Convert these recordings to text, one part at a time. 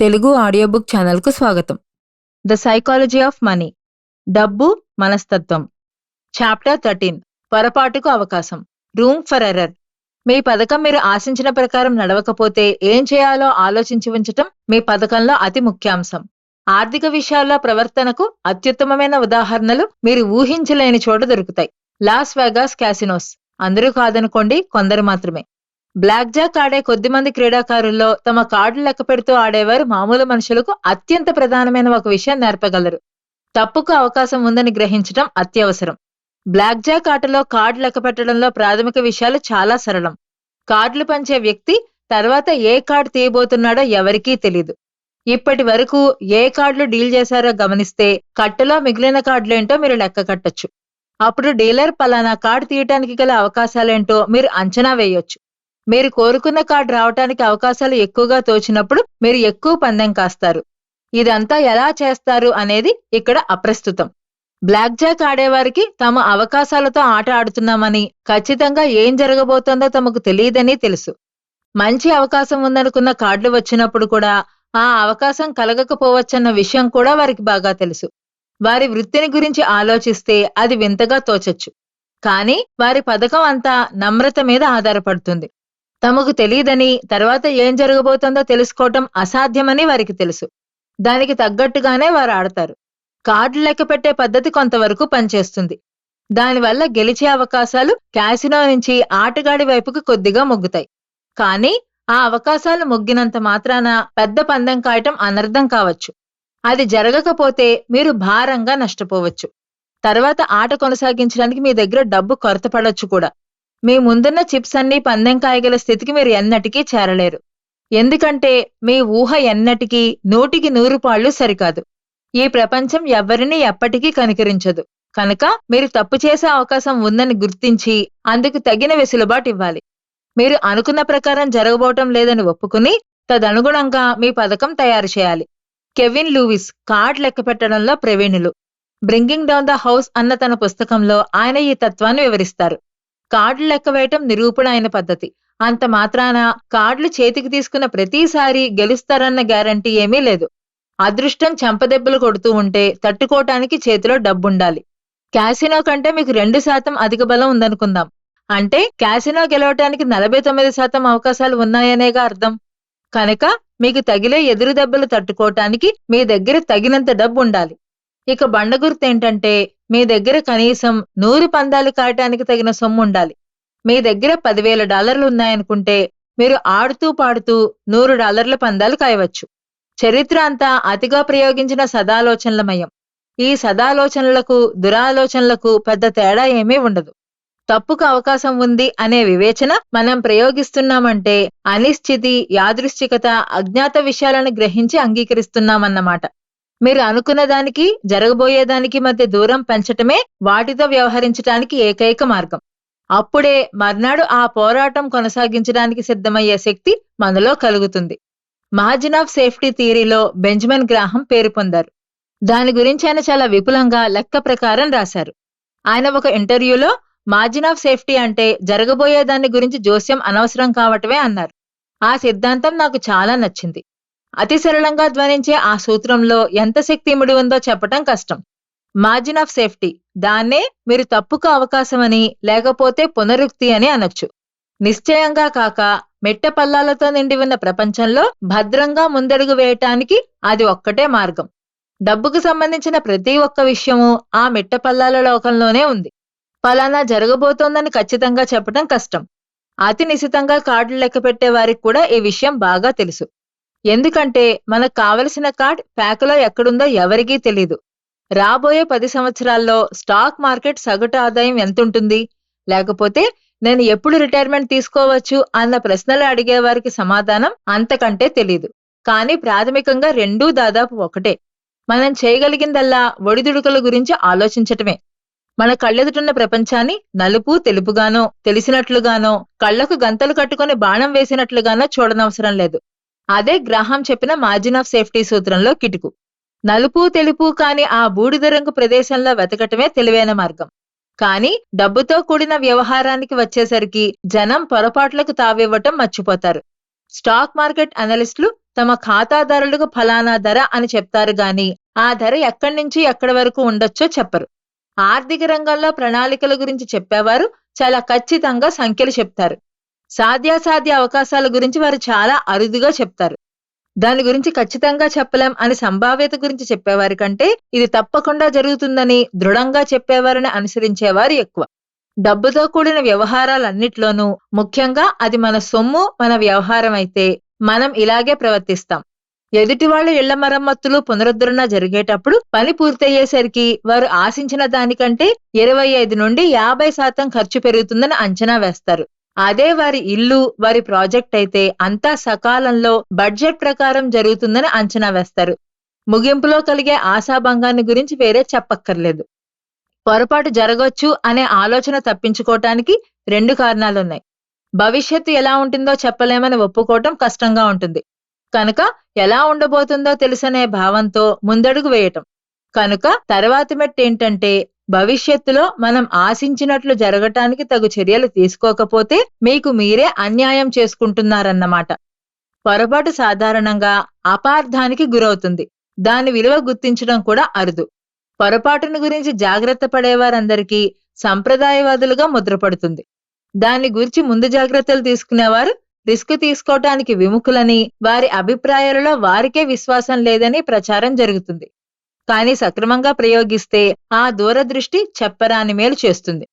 Telugu audio book ఛానల్కు స్వాగతం. The psychology of money. డబ్బు మనస్తత్వం. Chapter thirteen. పొరపాటుకు అవకాశం. Room for error. మీ పథకం మీరు ఆశించిన ప్రకారం నడవకపోతే ఏం చేయాలో ఆలోచించి ఉంచటం మీ పథకంలో అతి ముఖ్యాంశం. ఆర్థిక విషయాల్లో ప్రవర్తనకు అత్యుత్తమమైన ఉదాహరణలు మీరు ఊహించలేని చోట దొరుకుతాయి. Las Vegas casinos. అందరూ కాదనుకోండి కొందరు మాత్రమే. బ్లాక్ జాక్ ఆడే కొద్దిమంది క్రీడాకారుల్లో తమ కార్డులు లెక్క పెడుతూ ఆడేవారు మామూలు మనుషులకు అత్యంత ప్రధానమైన ఒక విషయం నేర్పగలరు. తప్పుకు అవకాశం ఉందని గ్రహించడం అత్యవసరం. బ్లాక్ జాక్ ఆటలో కార్డు లెక్క పెట్టడంలో ప్రాథమిక విషయాలు చాలా సరళం. కార్డులు పంచే వ్యక్తి తర్వాత ఏ కార్డు తీయబోతున్నాడో ఎవరికీ తెలీదు. ఇప్పటి వరకు ఏ కార్డులు డీల్ చేశారో గమనిస్తే కట్టలో మిగిలిన కార్డులేంటో మీరు లెక్క కట్టొచ్చు. అప్పుడు డీలర్ పలానా కార్డు తీయటానికి గల అవకాశాలేంటో మీరు అంచనా వేయొచ్చు. మీరు కోరుకున్న కార్డు రావటానికి అవకాశాలు ఎక్కువగా తోచినప్పుడు మీరు ఎక్కువ పందెం కాస్తారు. ఇదంతా ఎలా చేస్తారు అనేది ఇక్కడ అప్రస్తుతం. బ్లాక్ జాక్ ఆడేవారికి తమ అవకాశాలతో ఆట ఆడుతున్నామని ఖచ్చితంగా ఏం జరగబోతోందో తమకు తెలియదని తెలుసు. మంచి అవకాశం ఉందనుకున్న కార్డులు వచ్చినప్పుడు కూడా ఆ అవకాశం కలగకపోవచ్చన్న విషయం కూడా వారికి బాగా తెలుసు. వారి వృత్తిని గురించి ఆలోచిస్తే అది వింతగా తోచొచ్చు. కానీ వారి పథకం అంతా నమ్రత మీద ఆధారపడుతుంది. తమకు తెలియదని తర్వాత ఏం జరగబోతోందో తెలుసుకోవటం అసాధ్యమని వారికి తెలుసు. దానికి తగ్గట్టుగానే వారు ఆడతారు. కార్డు లెక్క పెట్టే పద్ధతి కొంతవరకు పనిచేస్తుంది. దానివల్ల గెలిచే అవకాశాలు క్యాసినో నుంచి ఆటగాడి వైపుకు కొద్దిగా మొగ్గుతాయి. కానీ ఆ అవకాశాలు మొగ్గినంత మాత్రాన పెద్ద పందెం కాయటం అనర్థం కావచ్చు. అది జరగకపోతే మీరు భారంగా నష్టపోవచ్చు. తర్వాత ఆట కొనసాగించడానికి మీ దగ్గర డబ్బు కొరత పడొచ్చు కూడా. మీ ముందున్న చిప్స్ అన్నీ పందెం కాయగల స్థితికి మీరు ఎన్నటికీ చేరలేరు. ఎందుకంటే మీ ఊహ ఎన్నటికీ నూటికి నూరు పాళ్ళు సరికాదు. ఈ ప్రపంచం ఎవ్వరినీ ఎప్పటికీ కనికరించదు. కనుక మీరు తప్పు చేసే అవకాశం ఉందని గుర్తించి అందుకు తగిన వెసులుబాటు ఇవ్వాలి. మీరు అనుకున్న ప్రకారం జరగబోవటం లేదని ఒప్పుకుని తదనుగుణంగా మీ పథకం తయారు చేయాలి. కెవిన్ లూవిస్ కార్డ్ లెక్క పెట్టడంలో ప్రవీణులు. బ్రింగింగ్ డౌన్ ద హౌస్ అన్న తన పుస్తకంలో ఆయన ఈ తత్వాన్ని వివరిస్తారు. కార్డులు లెక్క వేయటం నిరూపణ అయిన పద్ధతి. అంత మాత్రాన కార్డులు చేతికి తీసుకున్న ప్రతిసారి గెలుస్తారన్న గ్యారంటీ ఏమీ లేదు. అదృష్టం చెంపదెబ్బలు కొడుతూ ఉంటే తట్టుకోవటానికి చేతిలో డబ్బుండాలి. క్యాసినో కంటే మీకు రెండు శాతం అధిక బలం ఉందనుకుందాం. అంటే క్యాసినో గెలవటానికి నలభై తొమ్మిది శాతం అవకాశాలు ఉన్నాయనేగా అర్థం. కనుక మీకు తగిలే ఎదురు దెబ్బలు తట్టుకోవటానికి మీ దగ్గర తగినంత డబ్బు ఉండాలి ఇక బండ గుర్తు ఏంటంటే మీ దగ్గర కనీసం నూరు పందాలు కాయటానికి తగిన సొమ్ము ఉండాలి. మీ దగ్గర పదివేల డాలర్లు ఉన్నాయనుకుంటే మీరు ఆడుతూ పాడుతూ నూరు డాలర్ల పందాలు కాయవచ్చు. చరిత్ర అంతా అతిగా ప్రయోగించిన సదాలోచనలమయం ఈ సదాలోచనలకు దురాలోచనలకు పెద్ద తేడా ఏమీ ఉండదు. తప్పుకు అవకాశం ఉంది అనే వివేచన మనం ప్రయోగిస్తున్నామంటే అనిశ్చితి యాదృశ్చికత అజ్ఞాత విషయాలను గ్రహించి అంగీకరిస్తున్నామన్నమాట. మీరు అనుకున్న దానికి జరగబోయేదానికి మధ్య దూరం పెంచటమే వాటితో వ్యవహరించటానికి ఏకైక మార్గం. అప్పుడే మర్నాడు ఆ పోరాటం కొనసాగించడానికి సిద్ధమయ్యే శక్తి మనలో కలుగుతుంది. మార్జిన్ ఆఫ్ సేఫ్టీ థియరీలో బెంజమిన్ గ్రాహం పేరు పొందారు. దాని గురించి ఆయన చాలా విపులంగా లెక్క ప్రకారం రాశారు. ఆయన ఒక ఇంటర్వ్యూలో మార్జిన్ ఆఫ్ సేఫ్టీ అంటే జరగబోయే దాని గురించి జోస్యం అనవసరం కావటమే అన్నారు. ఆ సిద్ధాంతం నాకు చాలా నచ్చింది. అతి సరళంగా ధ్వనించే ఆ సూత్రంలో ఎంత శక్తి ముడి ఉందో చెప్పటం కష్టం. మార్జిన్ ఆఫ్ సేఫ్టీ దాన్నే మీరు తప్పుకు అవకాశమని లేకపోతే పునరుక్తి అని అనొచ్చు. నిశ్చయంగా కాక మెట్ట పల్లాలతో నిండి ఉన్న ప్రపంచంలో భద్రంగా ముందడుగు వేయటానికి అది ఒక్కటే మార్గం. డబ్బుకు సంబంధించిన ప్రతి ఒక్క విషయము ఆ మెట్ట పల్లాల లోకంలోనే ఉంది. ఫలానా జరగబోతోందని ఖచ్చితంగా చెప్పటం కష్టం. అతి నిశితంగా కార్డులు లెక్క పెట్టే వారికి కూడా ఈ విషయం బాగా తెలుసు. ఎందుకంటే మనకు కావలసిన కార్డ్ ప్యాకులో ఎక్కడుందో ఎవరికీ తెలీదు. రాబోయే పది సంవత్సరాల్లో స్టాక్ మార్కెట్ సగటు ఆదాయం ఎంతుంటుంది? లేకపోతే నేను ఎప్పుడు రిటైర్మెంట్ తీసుకోవచ్చు అన్న ప్రశ్నలు అడిగే వారికి సమాధానం అంతకంటే తెలీదు. కానీ ప్రాథమికంగా రెండూ దాదాపు ఒకటే. మనం చేయగలిగిందల్లా ఒడిదుడుకుల గురించి ఆలోచించటమే. మన కళ్ళెదుటున్న ప్రపంచాన్ని నలుపు తెలుపుగానో తెలిసినట్లుగానో కళ్ళకు గంతలు కట్టుకుని బాణం వేసినట్లుగానో చూడనవసరం లేదు. అదే గ్రాహం చెప్పిన మార్జిన్ ఆఫ్ సేఫ్టీ సూత్రంలో కిటుకు. నలుపు తెలుపు కాని ఆ బూడిద రంగు ప్రదేశంలో వెతకటమే తెలివైన మార్గం. కానీ డబ్బుతో కూడిన వ్యవహారానికి వచ్చేసరికి జనం పొరపాట్లకు తావివ్వటం మర్చిపోతారు. స్టాక్ మార్కెట్ అనలిస్టులు తమ ఖాతాదారులకు ఫలానా ధర అని చెప్తారు గాని ఆ ధర ఎక్కడి నుంచి ఎక్కడి వరకు ఉండొచ్చో చెప్పరు. ఆర్థిక రంగంలో ప్రణాళికల గురించి చెప్పేవారు చాలా ఖచ్చితంగా సంఖ్యలు చెప్తారు. సాధ్యాసాధ్య అవకాశాల గురించి వారు చాలా అరుదుగా చెప్తారు. దాని గురించి ఖచ్చితంగా చెప్పలేం అని సంభావ్యత గురించి చెప్పేవారి కంటే ఇది తప్పకుండా జరుగుతుందని దృఢంగా చెప్పేవారిని అనుసరించేవారు ఎక్కువ. డబ్బుతో కూడిన వ్యవహారాలన్నిట్లోనూ ముఖ్యంగా అది మన సొమ్ము మన వ్యవహారం అయితే మనం ఇలాగే ప్రవర్తిస్తాం. ఎదుటి వాళ్ళ ఇళ్ళ మరమ్మతులు పునరుద్ధరణ జరిగేటప్పుడు పని పూర్తయ్యేసరికి వారు ఆశించిన దానికంటే ఇరవై ఐదు నుండి యాభై శాతం ఖర్చు పెరుగుతుందని అంచనా వేస్తారు. అదే వారి ఇల్లు వారి ప్రాజెక్ట్ అయితే అంతా సకాలంలో బడ్జెట్ ప్రకారం జరుగుతుందని అంచనా వేస్తారు. ముగింపులో కలిగే ఆశాభంగాన్ని గురించి వేరే చెప్పక్కర్లేదు. పొరపాటు జరగొచ్చు అనే ఆలోచన తప్పించుకోవటానికి రెండు కారణాలున్నాయి. భవిష్యత్తు ఎలా ఉంటుందో చెప్పలేమని ఒప్పుకోవటం కష్టంగా ఉంటుంది. కనుక ఎలా ఉండబోతుందో తెలుసనే భావంతో ముందడుగు వేయటం. కనుక తర్వాత మెట్టేంటంటే భవిష్యత్తులో మనం ఆశించినట్లు జరగటానికి తగు చర్యలు తీసుకోకపోతే మీకు మీరే అన్యాయం చేసుకుంటున్నారన్నమాట. పొరపాటు సాధారణంగా అపార్థానికి గురవుతుంది. దాని విలువ గుర్తించడం కూడా అరుదు. పొరపాటును గురించి జాగ్రత్త పడేవారందరికీ సంప్రదాయవాదులుగా ముద్రపడుతుంది. దాని గురించి ముందు జాగ్రత్తలు తీసుకునేవారు రిస్క్ తీసుకోవటానికి విముఖులని వారి అభిప్రాయాలలో వారికే విశ్వాసం లేదని ప్రచారం జరుగుతుంది. కానీ సక్రమంగా ప్రయోగిస్తే ఆ దూరదృష్టి చెప్పరాని మేలు చేస్తుంది.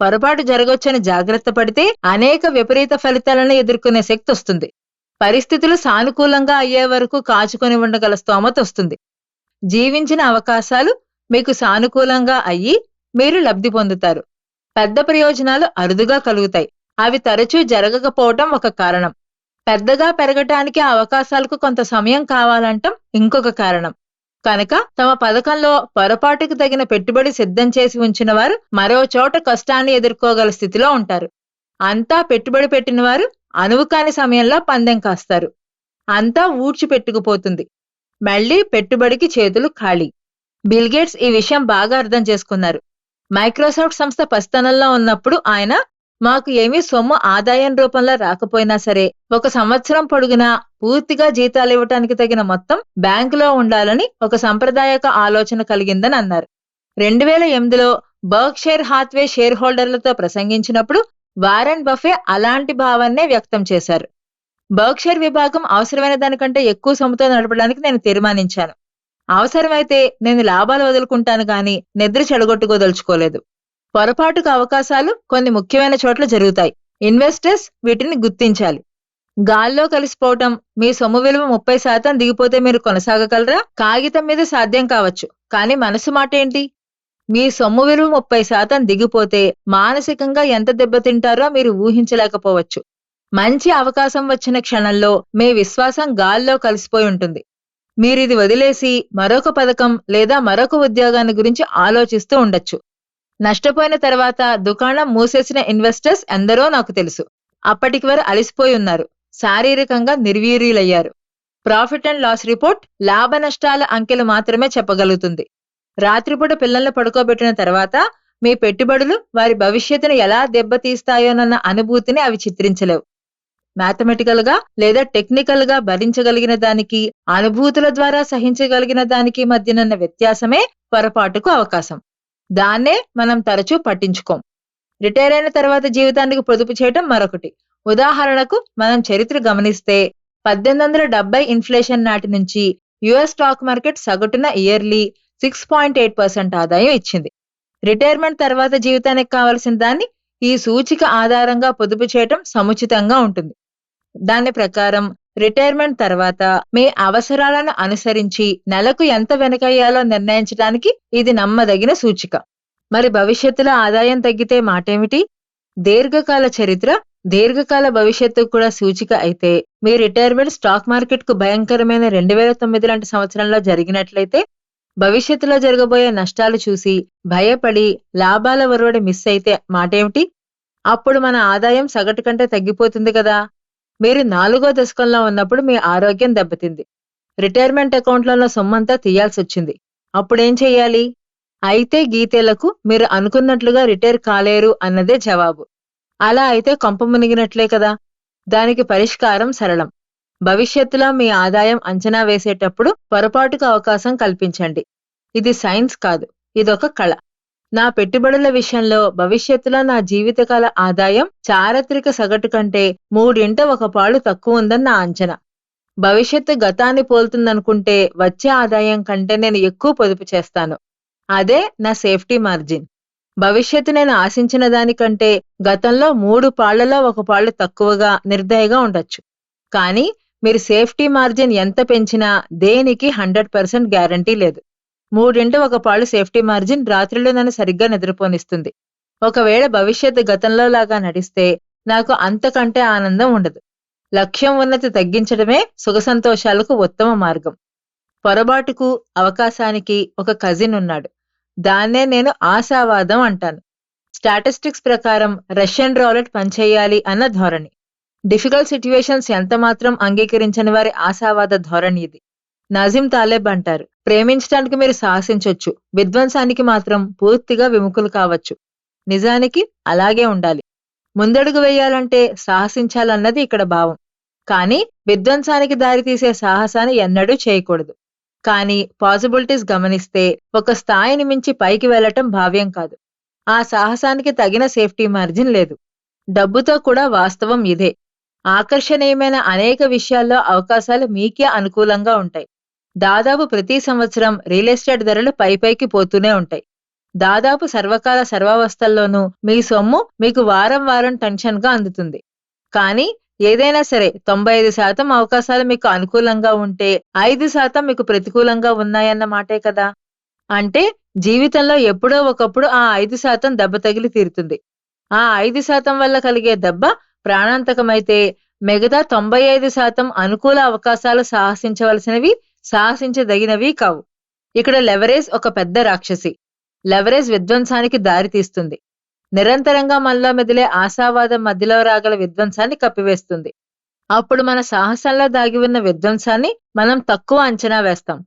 పొరపాటు జరగొచ్చని జాగ్రత్త పడితే అనేక విపరీత ఫలితాలను ఎదుర్కొనే శక్తి వస్తుంది. పరిస్థితులు సానుకూలంగా అయ్యే వరకు కాచుకొని ఉండగల స్తోమత వస్తుంది. జీవించిన అవకాశాలు మీకు సానుకూలంగా అయ్యి మీరు లబ్ధి పొందుతారు. పెద్ద ప్రయోజనాలు అరుదుగా కలుగుతాయి. అవి తరచూ జరగకపోవటం ఒక కారణం. పెద్దగా పెరగటానికి ఆ అవకాశాలకు కొంత సమయం కావాలంటం ఇంకొక కారణం. కనుక తమ పథకంలో పొరపాటుకు తగిన పెట్టుబడి సిద్ధం చేసి ఉంచిన వారు మరో చోట కష్టాన్ని ఎదుర్కోగల స్థితిలో ఉంటారు. అంతా పెట్టుబడి పెట్టిన వారు అనువు కాని సమయంలో పందెం కాస్తారు. అంతా ఊడ్చిపెట్టుకుపోతుంది మళ్ళీ పెట్టుబడికి చేతులు ఖాళీ. బిల్గేట్స్ ఈ విషయం బాగా అర్థం చేసుకున్నారు. మైక్రోసాఫ్ట్ సంస్థ పస్తనంలో ఉన్నప్పుడు ఆయన మాకు ఏమీ సొమ్ము ఆదాయం రూపంలో రాకపోయినా సరే ఒక సంవత్సరం పొడుగునా పూర్తిగా జీతాలు ఇవ్వటానికి తగిన మొత్తం బ్యాంకులో ఉండాలని ఒక సంప్రదాయక ఆలోచన కలిగిందని అన్నారు. రెండు వేల ఎనిమిదిలో బర్క్షైర్ హాత్వే షేర్ హోల్డర్లతో ప్రసంగించినప్పుడు వారెన్ బఫే అలాంటి భావాన్నే వ్యక్తం చేశారు. బర్క్షైర్ విభాగం అవసరమైన దానికంటే ఎక్కువ సొమ్ముతో నడపడానికి నేను తీర్మానించాను. అవసరమైతే నేను లాభాలు వదులుకుంటాను గాని నిద్ర చెడగొట్టుకోదలుచుకోలేదు. పొరపాటుకు అవకాశాలు కొన్ని ముఖ్యమైన చోట్ల జరుగుతాయి. ఇన్వెస్టర్స్ వీటిని గుర్తించాలి. గాల్లో కలిసిపోవటం మీ సొమ్ము విలువ ముప్పై శాతం దిగిపోతే మీరు కొనసాగగలరా? కాగితం మీద సాధ్యం కావచ్చు కానీ మనసు మాట ఏంటి? మీ సొమ్ము విలువ ముప్పై శాతం దిగిపోతే మానసికంగా ఎంత దెబ్బతింటారో మీరు ఊహించలేకపోవచ్చు. మంచి అవకాశం వచ్చిన క్షణంలో మీ విశ్వాసం గాల్లో కలిసిపోయి ఉంటుంది. మీరిది వదిలేసి మరొక పథకం లేదా మరొక ఉద్యోగాన్ని గురించి ఆలోచిస్తూ ఉండొచ్చు. నష్టపోయిన తర్వాత దుకాణం మూసేసిన ఇన్వెస్టర్స్ ఎందరో నాకు తెలుసు. అప్పటికి వారు అలసిపోయి ఉన్నారు. శారీరకంగా నిర్వీర్యులయ్యారు. ప్రాఫిట్ అండ్ లాస్ రిపోర్ట్ లాభ నష్టాల అంకెలు మాత్రమే చెప్పగలుగుతుంది. రాత్రిపూట పిల్లల్ని పడుకోబెట్టిన తర్వాత మీ పెట్టుబడులు వారి భవిష్యత్తును ఎలా దెబ్బతీస్తాయోనన్న అనుభూతిని అవి చిత్రించలేవు. మ్యాథమెటికల్గా లేదా టెక్నికల్గా భరించగలిగిన దానికి అనుభూతుల ద్వారా సహించగలిగిన దానికి మధ్యనున్న వ్యత్యాసమే పొరపాటుకు అవకాశం. దాన్నే మనం తరచూ పట్టించుకోం. రిటైర్ అయిన తర్వాత జీవితానికి పొదుపు చేయటం మరొకటి. ఉదాహరణకు మనం చరిత్ర గమనిస్తే పద్దెనిమిది వందల డెబ్బై ఇన్ఫ్లేషన్ నాటి నుంచి యుఎస్ స్టాక్ మార్కెట్ సగటున yearly six point eight percent ఆదాయం ఇచ్చింది. రిటైర్మెంట్ తర్వాత జీవితానికి కావలసిన దాన్ని ఈ సూచిక ఆధారంగా పొదుపు చేయటం సముచితంగా ఉంటుంది. దాని ప్రకారం రిటైర్మెంట్ తర్వాత మీ అవసరాలను అనుసరించి నెలకు ఎంత వెనకయ్యాలో నిర్ణయించడానికి ఇది నమ్మదగిన సూచిక. మరి భవిష్యత్తులో ఆదాయం తగ్గితే మాటేమిటి? దీర్ఘకాల చరిత్ర దీర్ఘకాల భవిష్యత్తు కూడా సూచిక అయితే మీ రిటైర్మెంట్ స్టాక్ మార్కెట్కు భయంకరమైన రెండు వేల తొమ్మిది లాంటి సంవత్సరంలో జరిగినట్లయితే భవిష్యత్తులో జరగబోయే నష్టాలు చూసి భయపడి లాభాల ఒరవడి మిస్ అయితే మాటేమిటి? అప్పుడు మన ఆదాయం సగటు కంటే తగ్గిపోతుంది కదా. మీరు నాలుగో దశకంలో ఉన్నప్పుడు మీ ఆరోగ్యం దెబ్బతింది. రిటైర్మెంట్ అకౌంట్లలో సొమ్మంతా తీయాల్సి వచ్చింది అప్పుడేం చెయ్యాలి? అయితే గీతేలకు మీరు అనుకున్నట్లుగా రిటైర్ కాలేరు అన్నదే జవాబు. అలా అయితే కొంప మునిగినట్లే కదా. దానికి పరిష్కారం సరళం. భవిష్యత్తులో మీ ఆదాయం అంచనా వేసేటప్పుడు పొరపాటుకు అవకాశం కల్పించండి. ఇది సైన్స్ కాదు ఇదొక కళ. నా పెట్టుబడుల విషయంలో భవిష్యత్తులో నా జీవితకాల ఆదాయం చారిత్రక సగటు కంటే మూడింట ఒక పాలు తక్కువ ఉందని నా అంచనా. భవిష్యత్తు గతాన్ని పోల్తుందనుకుంటే వచ్చే ఆదాయం కంటే నేను ఎక్కువ పొదుపు చేస్తాను. అదే నా సేఫ్టీ మార్జిన్. భవిష్యత్తు నేను ఆశించిన దానికంటే గతంలో మూడు పాళ్ళలో ఒక పాళ్ళు తక్కువగా నిర్దయగా ఉండొచ్చు. కానీ మీరు సేఫ్టీ మార్జిన్ ఎంత పెంచినా దేనికి హండ్రెడ్ పర్సెంట్ గ్యారంటీ లేదు. మూడింటి ఒక పాళ్ళు సేఫ్టీ మార్జిన్ రాత్రిలో నన్ను సరిగ్గా నిద్రపోనిస్తుంది. ఒకవేళ భవిష్యత్తు గతంలో లాగా నడిస్తే నాకు అంతకంటే ఆనందం ఉండదు. లక్ష్యం ఉన్నతి తగ్గించడమే సుఖ సంతోషాలకు ఉత్తమ మార్గం. పొరపాటుకు అవకాశానికి ఒక కజిన్ ఉన్నాడు. దాన్నే నేను ఆశావాదం అంటాను. స్టాటిస్టిక్స్ ప్రకారం రష్యన్ రాలెట్ పనిచేయాలి అన్న ధోరణి. డిఫికల్ట్ సిట్యుయేషన్స్ ఎంత మాత్రం అంగీకరించని వారి ఆశావాద ధోరణి ఇది. నాజిం తాలెబ్ అంటారు ప్రేమించడానికి మీరు సాహసించవచ్చు విధ్వంసానికి మాత్రం పూర్తిగా విముఖులు కావచ్చు. నిజానికి అలాగే ఉండాలి. ముందడుగు వేయాలంటే సాహసించాలన్నది ఇక్కడ భావం. కానీ విధ్వంసానికి దారితీసే సాహసాన్ని ఎన్నడూ చేయకూడదు. కానీ పాసిబిలిటీస్ గమనిస్తే ఒక స్థాయిని మించి పైకి వెళ్ళటం భావ్యం కాదు. ఆ సాహసానికి తగిన సేఫ్టీ మార్జిన్ లేదు. డబ్బుతో కూడా వాస్తవం ఇదే. ఆకర్షణీయమైన అనేక విషయాల్లో అవకాశాలు మీకే అనుకూలంగా ఉంటాయి. దాదాపు ప్రతి సంవత్సరం రియల్ ఎస్టేట్ ధరలు పైపైకి పోతూనే ఉంటాయి. దాదాపు సర్వకాల సర్వావస్థల్లోనూ మీ సొమ్ము మీకు వారం వారం టెన్షన్గా అందుతుంది. కానీ ఏదైనా సరే తొంభై ఐదు శాతం అవకాశాలు మీకు అనుకూలంగా ఉంటే ఐదు శాతం మీకు ప్రతికూలంగా ఉన్నాయన్న మాటే కదా. అంటే జీవితంలో ఎప్పుడో ఒకప్పుడు ఆ ఐదు శాతం దెబ్బ తగిలి తీరుతుంది. ఆ ఐదు శాతం వల్ల కలిగే దెబ్బ ప్రాణాంతకమైతే మిగతా తొంభై ఐదు శాతం అనుకూల అవకాశాలు సాహసించవలసినవి సాహసించదగినవి కావు. ఇక్కడ లెవరేజ్ ఒక పెద్ద రాక్షసి. లెవరేజ్ విధ్వంసానికి దారితీస్తుంది నిరంతరంగా మనలో మెదిలే ఆశావాదం మధ్యలో రాగల విధ్వంసాన్ని కప్పివేస్తుంది. అప్పుడు మన సాహసంలో దాగి ఉన్న విధ్వంసాన్ని మనం తక్కువ అంచనా వేస్తాం.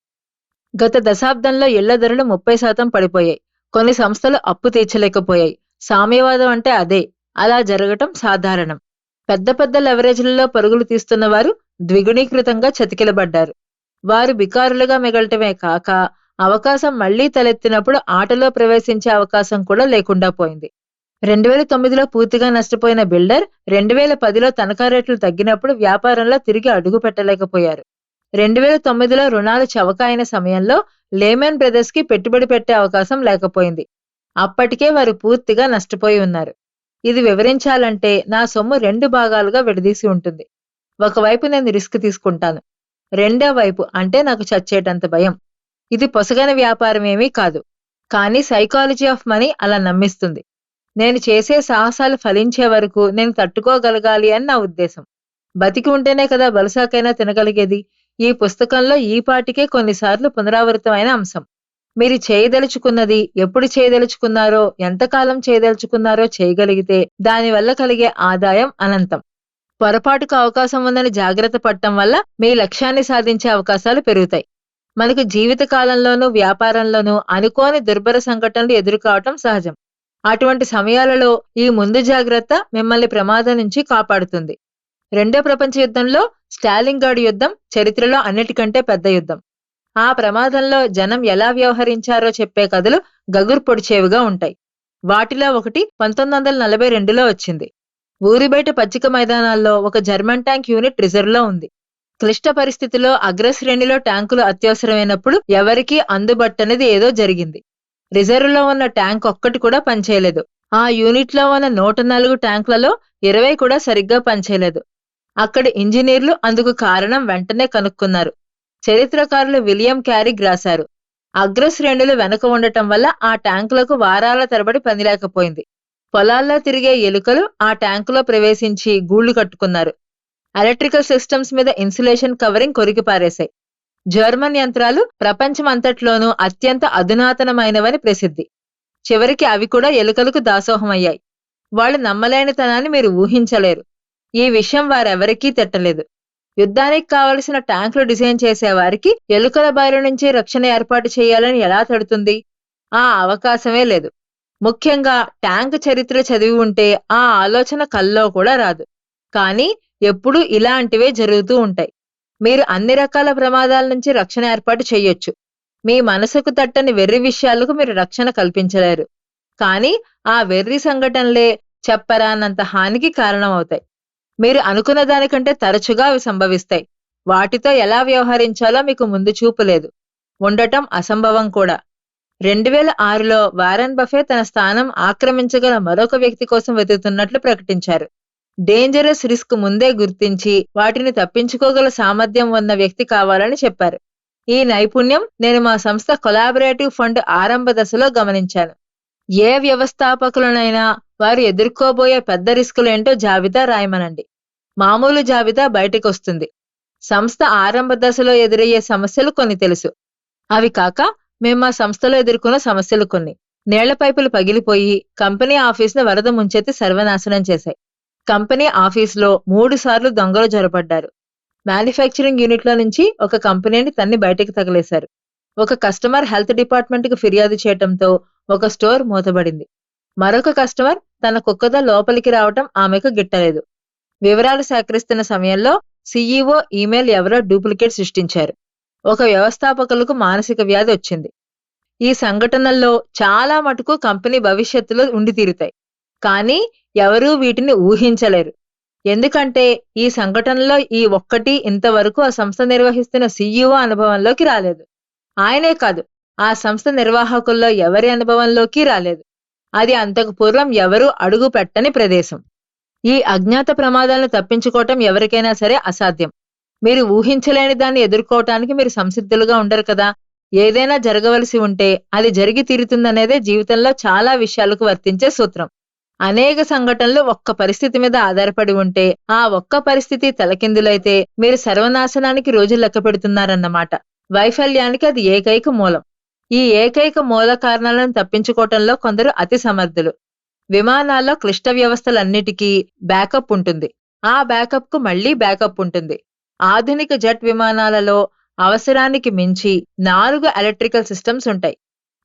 గత దశాబ్దంలో ఇళ్ళ ధరలు ముప్పై శాతం పడిపోయాయి. కొన్ని సంస్థలు అప్పు తీర్చలేకపోయాయి. సామ్యవాదం అంటే అదే. అలా జరగటం సాధారణం. పెద్ద పెద్ద లెవరేజ్లలో పరుగులు తీస్తున్న వారు ద్విగుణీకృతంగా చతికిలబడ్డారు. వారు బికారులుగా మిగలటమే కాక అవకాశం మళ్ళీ తలెత్తినప్పుడు ఆటలో ప్రవేశించే అవకాశం కూడా లేకుండా పోయింది. రెండు వేల తొమ్మిదిలో పూర్తిగా నష్టపోయిన బిల్డర్ రెండు వేల పదిలో తనఖా రేట్లు తగ్గినప్పుడు వ్యాపారంలో తిరిగి అడుగు పెట్టలేకపోయారు. రెండు వేల తొమ్మిదిలో రుణాలు చవక అయిన సమయంలో లేమెన్ బ్రదర్స్కి పెట్టుబడి పెట్టే అవకాశం లేకపోయింది. అప్పటికే వారు పూర్తిగా నష్టపోయి ఉన్నారు. ఇది వివరించాలంటే నా సొమ్ము రెండు భాగాలుగా విడదీసి ఉంటుంది. ఒకవైపు నేను రిస్క్ తీసుకుంటాను. రెండో వైపు అంటే నాకు చచ్చేటంత భయం. ఇది పొసగని వ్యాపారం ఏమీ కాదు. కానీ సైకాలజీ ఆఫ్ మనీ అలా నమ్మిస్తుంది. నేను చేసే సాహసాలు ఫలించే వరకు నేను తట్టుకోగలగాలి అని నా ఉద్దేశం. బతికి ఉంటేనే కదా బలసాకైనా తినగలిగేది. ఈ పుస్తకంలో ఈ పాటికే కొన్నిసార్లు పునరావృతమైన అంశం. మీరు చేయదలుచుకున్నది ఎప్పుడు చేయదలుచుకున్నారో ఎంతకాలం చేయదలుచుకున్నారో చేయగలిగితే దానివల్ల కలిగే ఆదాయం అనంతం. పొరపాటుకు అవకాశం ఉందని జాగ్రత్త పడటం వల్ల మీ లక్ష్యాన్ని సాధించే అవకాశాలు పెరుగుతాయి. మనకు జీవిత కాలంలోనూ వ్యాపారంలోనూ అనుకోని దుర్భర సంఘటనలు ఎదుర్కోవటం సహజం. అటువంటి సమయాలలో ఈ ముందు జాగ్రత్త మిమ్మల్ని ప్రమాదం నుంచి కాపాడుతుంది. రెండో ప్రపంచ యుద్ధంలో స్టాలింగార్డ్ యుద్ధం చరిత్రలో అన్నిటికంటే పెద్ద యుద్ధం. ఆ ప్రమాదంలో జనం ఎలా వ్యవహరించారో చెప్పే కథలు గగురు పొడిచేవిగా ఉంటాయి. వాటిలో ఒకటి పంతొమ్మిది వందల నలభై రెండులో వచ్చింది. ఊరి బయట పచ్చిక మైదానాల్లో ఒక జర్మన్ ట్యాంక్ యూనిట్ రిజర్వ్లో ఉంది. క్లిష్ట పరిస్థితిలో అగ్రశ్రేణిలో ట్యాంకులు అత్యవసరమైనప్పుడు ఎవరికీ అందుబట్టనిది ఏదో జరిగింది. రిజర్వ్లో ఉన్న ట్యాంక్ ఒక్కటి కూడా పనిచేయలేదు. ఆ యూనిట్లో ఉన్న నూట నాలుగు ట్యాంకులలో ఇరవై కూడా సరిగ్గా పనిచేయలేదు. అక్కడి ఇంజనీర్లు అందుకు కారణం వెంటనే కనుక్కున్నారు. చరిత్రకారులు విలియం క్యారిగ్ రాశారు. అగ్రశ్రేణులు వెనక ఉండటం వల్ల ఆ ట్యాంకులకు వారాల తరబడి పనిలేకపోయింది పొలాల్లో తిరిగే ఎలుకలు ఆ ట్యాంకులో ప్రవేశించి గూళ్ళు కట్టుకున్నారు. ఎలక్ట్రికల్ సిస్టమ్స్ మీద ఇన్సులేషన్ కవరింగ్ కొరికి పారేశాయి జర్మన్ యంత్రాలు ప్రపంచమంతట్లోనూ అత్యంత అధునాతనమైనవని ప్రసిద్ధి. చివరికి అవి కూడా ఎలుకలకు దాసోహమయ్యాయి. వాళ్ళు నమ్మలేనితనాన్ని మీరు ఊహించలేరు. ఈ విషయం వారెవరికీ తిట్టలేదు. యుద్ధానికి కావలసిన ట్యాంకులు డిజైన్ చేసేవారికి ఎలుకల బారి నుంచి రక్షణ ఏర్పాటు చేయాలని ఎలా తడుతుంది? ఆ అవకాశమే లేదు. ముఖ్యంగా ట్యాంక్ చరిత్ర చదివి ఉంటే ఆ ఆలోచన కల్లో కూడా రాదు. కానీ ఎప్పుడూ ఇలాంటివే జరుగుతూ ఉంటాయి. మీరు అన్ని రకాల ప్రమాదాల నుంచి రక్షణ ఏర్పాటు చేయొచ్చు. మీ మనసుకు తట్టని వెర్రి విషయాలకు మీరు రక్షణ కల్పించలేరు. కానీ ఆ వెర్రి సంఘటనలే చెప్పరానంత హానికి కారణమవుతాయి. మీరు అనుకున్న దానికంటే తరచుగా అవి సంభవిస్తాయి. వాటితో ఎలా వ్యవహరించాలో మీకు ముందు చూపు లేదు. ఉండటం అసంభవం కూడా. రెండు వేల ఆరులో వారన్ బఫే తన స్థానం ఆక్రమించగల మరొక వ్యక్తి కోసం వెతుకుతున్నట్లు ప్రకటించారు. డేంజరస్ రిస్క్ ముందే గుర్తించి వాటిని తప్పించుకోగల సామర్థ్యం ఉన్న వ్యక్తి కావాలని చెప్పారు. ఈ నైపుణ్యం నేను మా సంస్థ కొలాబరేటివ్ ఫండ్ ఆరంభ దశలో గమనించాను. ఏ వ్యవస్థాపకులనైనా వారు ఎదుర్కోబోయే పెద్ద రిస్కులేంటో జాబితా రాయమనండి. మామూలు జాబితా బయటకొస్తుంది. సంస్థ ఆరంభ దశలో ఎదురయ్యే సమస్యలు కొన్ని తెలుసు. అవి కాక మేము మా సంస్థలో ఎదుర్కొన్న సమస్యలు కొన్ని. నేళ్ళ పైపులు పగిలిపోయి కంపెనీ ఆఫీస్ను వరద ముంచెత్తి సర్వనాశనం చేశాయి. కంపెనీ ఆఫీసులో మూడు సార్లు దొంగలు జొరపడ్డారు. మ్యానుఫ్యాక్చరింగ్ యూనిట్లో నుంచి ఒక కంపెనీని తన్ని బయటకు తగిలేశారు. ఒక కస్టమర్ హెల్త్ డిపార్ట్మెంట్కి ఫిర్యాదు చేయటంతో ఒక స్టోర్ మూతబడింది. మరొక కస్టమర్ తన కుక్కతో లోపలికి రావటం ఆమెకు గిట్టలేదు. వివరాలు సేకరిస్తున్న సమయంలో సీఈఓ ఈమెయిల్ ఎవరో డూప్లికేట్ సృష్టించారు. ఒక వ్యవస్థాపకులకు మానసిక వ్యాధి వచ్చింది. ఈ సంఘటనల్లో చాలా మటుకు కంపెనీ భవిష్యత్తులో ఉండి తీరుతాయి కానీ ఎవరూ వీటిని ఊహించలేరు. ఎందుకంటే ఈ సంఘటనలో ఈ ఒక్కటి ఇంతవరకు ఆ సంస్థ నిర్వహిస్తున్న సీఈఓ అనుభవంలోకి రాలేదు. ఆయనే కాదు ఆ సంస్థ నిర్వాహకుల్లో ఎవరి అనుభవంలోకి రాలేదు. అది అంతకు పూర్వం ఎవరూ అడుగు పెట్టని ప్రదేశం. ఈ అజ్ఞాత ప్రమాదాలను తప్పించుకోవటం ఎవరికైనా సరే అసాధ్యం. మీరు ఊహించలేని దాన్ని ఎదుర్కోవటానికి మీరు సంసిద్ధులుగా ఉండరు కదా. ఏదైనా జరగవలసి ఉంటే అది జరిగి తీరుతుందనేదే జీవితంలో చాలా విషయాలకు వర్తించే సూత్రం. అనేక సంఘటనలు ఒక్క పరిస్థితి మీద ఆధారపడి ఉంటే ఆ ఒక్క పరిస్థితి తలకిందులైతే మీరు సర్వనాశనానికి రోజులు లెక్క పెడుతున్నారన్నమాట. వైఫల్యానికి అది ఏకైక మూలం. ఈ ఏకైక మూల కారణాలను తప్పించుకోవటంలో కొందరు అతి సమర్థులు. విమానాల్లో క్లిష్ట వ్యవస్థలన్నిటికీ బ్యాకప్ ఉంటుంది. ఆ బ్యాకప్కు మళ్ళీ బ్యాకప్ ఉంటుంది. ఆధునిక జెట్ విమానాలలో అవసరానికి మించి నాలుగు ఎలక్ట్రికల్ సిస్టమ్స్ ఉంటాయి.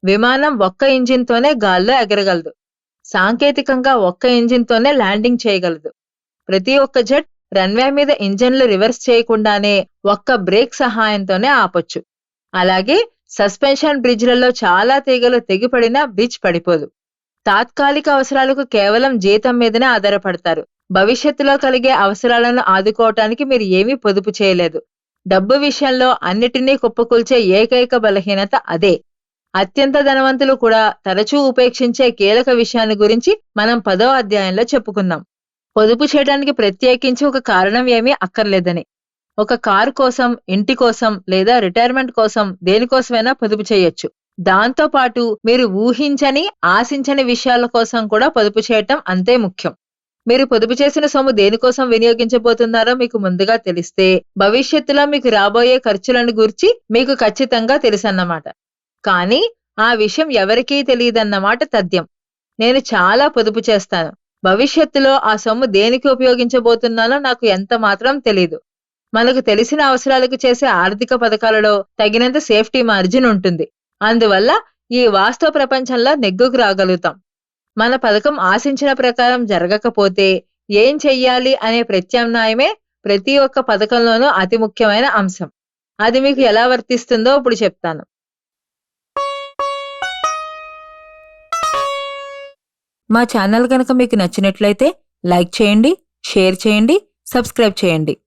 విమానం ఒక్క ఇంజిన్తోనే గాల్లో ఎగరగలదు. సాంకేతికంగా ఒక్క ఇంజిన్తోనే ల్యాండింగ్ చేయగలదు. ప్రతి ఒక్క జెట్ రన్వే మీద ఇంజన్లు రివర్స్ చేయకుండానే ఒక్క బ్రేక్ సహాయంతోనే ఆపొచ్చు. అలాగే సస్పెన్షన్ బ్రిడ్జ్లలో చాలా తీగలు తెగిపడినా బ్రిడ్జ్ పడిపోదు. తాత్కాలిక అవసరాలకు కేవలం జీతం మీదనే ఆధారపడతారు. భవిష్యత్తులో కలిగే అవసరాలను ఆదుకోవటానికి మీరు ఏమీ పొదుపు చేయలేదు. డబ్బు విషయంలో అన్నిటినీ కుప్పకూల్చే ఏకైక బలహీనత అదే. అత్యంత ధనవంతులు కూడా తరచూ ఉపేక్షించే కీలక విషయాన్ని గురించి మనం పదో అధ్యాయంలో చెప్పుకున్నాం. పొదుపు చేయడానికి ప్రత్యేకించి ఒక కారణం ఏమీ అక్కర్లేదని. ఒక కారు కోసం ఇంటి కోసం లేదా రిటైర్మెంట్ కోసం దేనికోసమైనా పొదుపు చేయొచ్చు. దాంతో పాటు మీరు ఊహించని ఆశించని విషయాల కోసం కూడా పొదుపు చేయటం అంతే ముఖ్యం. మీరు పొదుపు చేసిన సొమ్ము దేనికోసం వినియోగించబోతున్నారో మీకు ముందుగా తెలిస్తే భవిష్యత్తులో మీకు రాబోయే ఖర్చులను గురించి మీకు ఖచ్చితంగా తెలుసన్నమాట. కానీ ఆ విషయం ఎవరికీ తెలియదన్నమాట తథ్యం. నేను చాలా పొదుపు చేస్తాను. భవిష్యత్తులో ఆ సొమ్ము దేనికి ఉపయోగించబోతున్నానో నాకు ఎంత మాత్రం తెలీదు. మనకు తెలిసిన అవసరాలకు చేసే ఆర్థిక పథకాలలో తగినంత సేఫ్టీ మార్జిన్ ఉంటుంది. అందువల్ల ఈ వాస్తవ ప్రపంచంలో నెగ్గుకు రాగలుగుతాం. మన పథకం ఆశించిన ప్రకారం జరగకపోతే ఏం చెయ్యాలి అనే ప్రత్యామ్నాయమే ప్రతి ఒక్క పథకంలోనూ అతి ముఖ్యమైన అంశం. అది మీకు ఎలా వర్తిస్తుందో ఇప్పుడు చెప్తాను. మా ఛానల్ కనుక మీకు నచ్చినట్లయితే లైక్ చేయండి షేర్ చేయండి సబ్స్క్రైబ్ చేయండి.